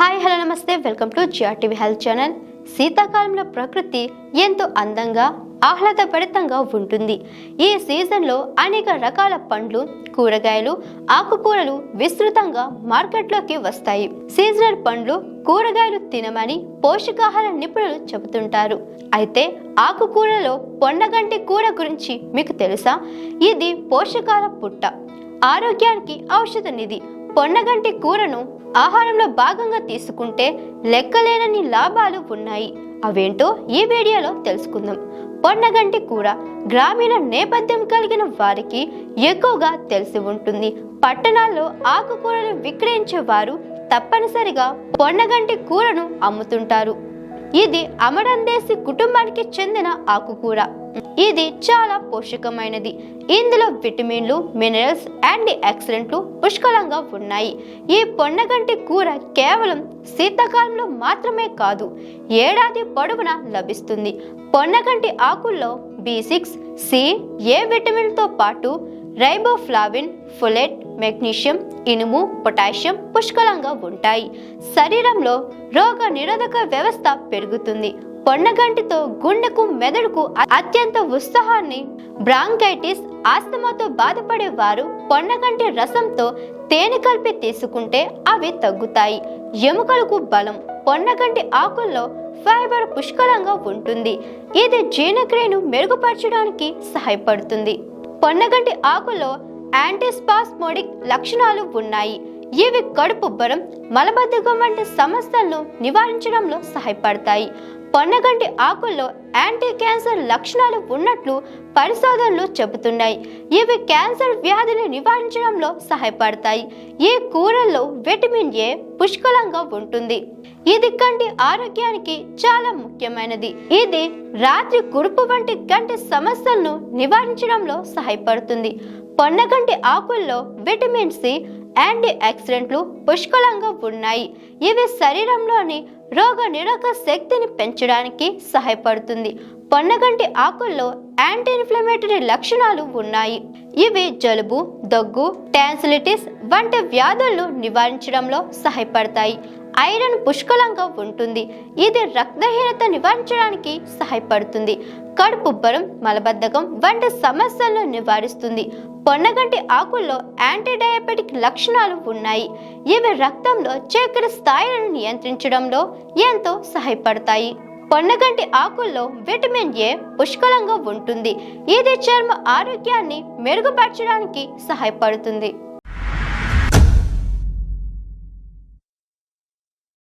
Hi hello నమస్తే. Welcome to GRTV health channel. శీతాకాలంలో ప్రకృతి ఎంతో అందంగా ఆహ్లాదభరితంగా ఉంటుంది. ఈ సీజన్లో అనేక రకాల పండ్లు కూరగాయలు ఆకుకూరలు విస్తృతంగా మార్కెట్లోకి వస్తాయి. సీజనల్ పండ్లు కూరగాయలు తినమని పోషకాహార నిపుణులు చెబుతుంటారు. అయితే ఆకుకూరలో పొన్నగంటి కూర గురించి మీకు తెలుసా? ఇది పోషకాల పుట్ట. ఆరోగ్యానికి ఔషధ నిధి. పొన్నగంటి కూరను ఆహారంలో భాగంగా తీసుకుంటే లెక్కలేనన్ని లాభాలు ఉన్నాయి. అవేంటో ఈ వీడియోలో తెలుసుకుందాం. పొన్నగంటి కూర గ్రామీణ నేపథ్యం కలిగిన వారికి ఎక్కువగా తెలిసి ఉంటుంది. పట్టణాల్లో ఆకుకూరలు విక్రయించే వారు తప్పనిసరిగా పొన్నగంటి కూరను అమ్ముతుంటారు. ఇది అమరందేశి కుటుంబానికి చెందిన ఆకుకూర ఇది చాలా పోషకమైనది. ఇందులో విటమిన్లు మినరల్స్ యాంటీ ఆక్సిడెంట్లు పుష్కలంగా ఉన్నాయి. ఈ పొన్నగంటి కూర కేవలం శీతాకాలంలో మాత్రమే కాదు ఏడాది పొడవునా లభిస్తుంది. పొన్నగంటి ఆకుల్లో బి సిక్స్ సి ఏ విటమిన్తో పాటు రైబోఫ్లావిన్ ఫులెట్ మెగ్నీషియం ఇనుము పొటాషియం పుష్కలంగా ఉంటాయి. శరీరంలో రోగ నిరోధక వ్యవస్థ పెరుగుతుంది. పొన్నగంటితో గుండెకు మెదడుకు అత్యంత ఉత్సాహాన్ని బ్రాంకైటిస్ ఆస్తమాతో బాధపడే వారు పొన్నగంటి రసంతో తేనె కలిపి తీసుకుంటే అవి తగ్గుతాయి. ఎముకలకు బలం పొన్నగంటి ఆకుల్లో ఫైబర్ పుష్కలంగా ఉంటుంది. ఇది జీర్ణక్రియను మెరుగుపరచడానికి సహాయపడుతుంది. పొన్నగంటి ఆకులో యాంటీస్పాస్మోడిక్ లక్షణాలు ఉన్నాయి. ఇవి కడుపు బరం మలబద్ధకం వంటి సమస్యలను నివారించడంలో సహాయపడతాయి. పొన్నగంటి ఆకుల్లో యాంటీ క్యాన్సర్ లక్షణాలు ఉన్నట్లు పరిశోధనలు చెబుతున్నాయి. ఇవి క్యాన్సర్ వ్యాధిని నివారించడంలో సహాయపడతాయి. ఈ కూరల్లో విటమిన్ ఏ పుష్కలంగా ఉంటుంది. ఇది కంటి ఆరోగ్యానికి చాలా ముఖ్యమైనది. ఇది రాత్రి కురుపు వంటి కంటి సమస్యలను నివారించడంలో సహాయపడుతుంది. కొండగంటి ఆకుల్లో విటమిన్ సి యాంటీ ఆక్సిడెంట్లు పుష్కలంగా ఉన్నాయి. ఇవి శరీరంలోని రోగ నిరోధక శక్తిని పెంచడానికి సహాయపడుతుంది. పొన్నగంటి ఆకుల్లో యాంటీ ఇన్ఫ్లమేటరీ లక్షణాలు ఉన్నాయి. ఇవి జలుబు దగ్గు టాన్సిలిటిస్ వంటి వ్యాధులను నివారించడంలో సహాయపడతాయి. ఐరన్ పుష్కలంగా ఉంటుంది. ఇది రక్తహీనత నివారించడానికి సహాయపడుతుంది. కడుపుబ్బరం మలబద్ధకం వంటి సమస్యలను నివారిస్తుంది. పొన్నగంటి ఆకుల్లో యాంటీ డయాబెటిక్ లక్షణాలు ఉన్నాయి. ఇవి రక్తంలో చక్కెర స్థాయిలను నియంత్రించడంలో ఎంతో సహాయపడతాయి. పొన్నగంటి ఆకుల్లో విటమిన్ ఏ పుష్కలంగా ఉంటుంది. ఇది చర్మ ఆరోగ్యాన్ని మెరుగుపరచడానికి సహాయపడుతుంది.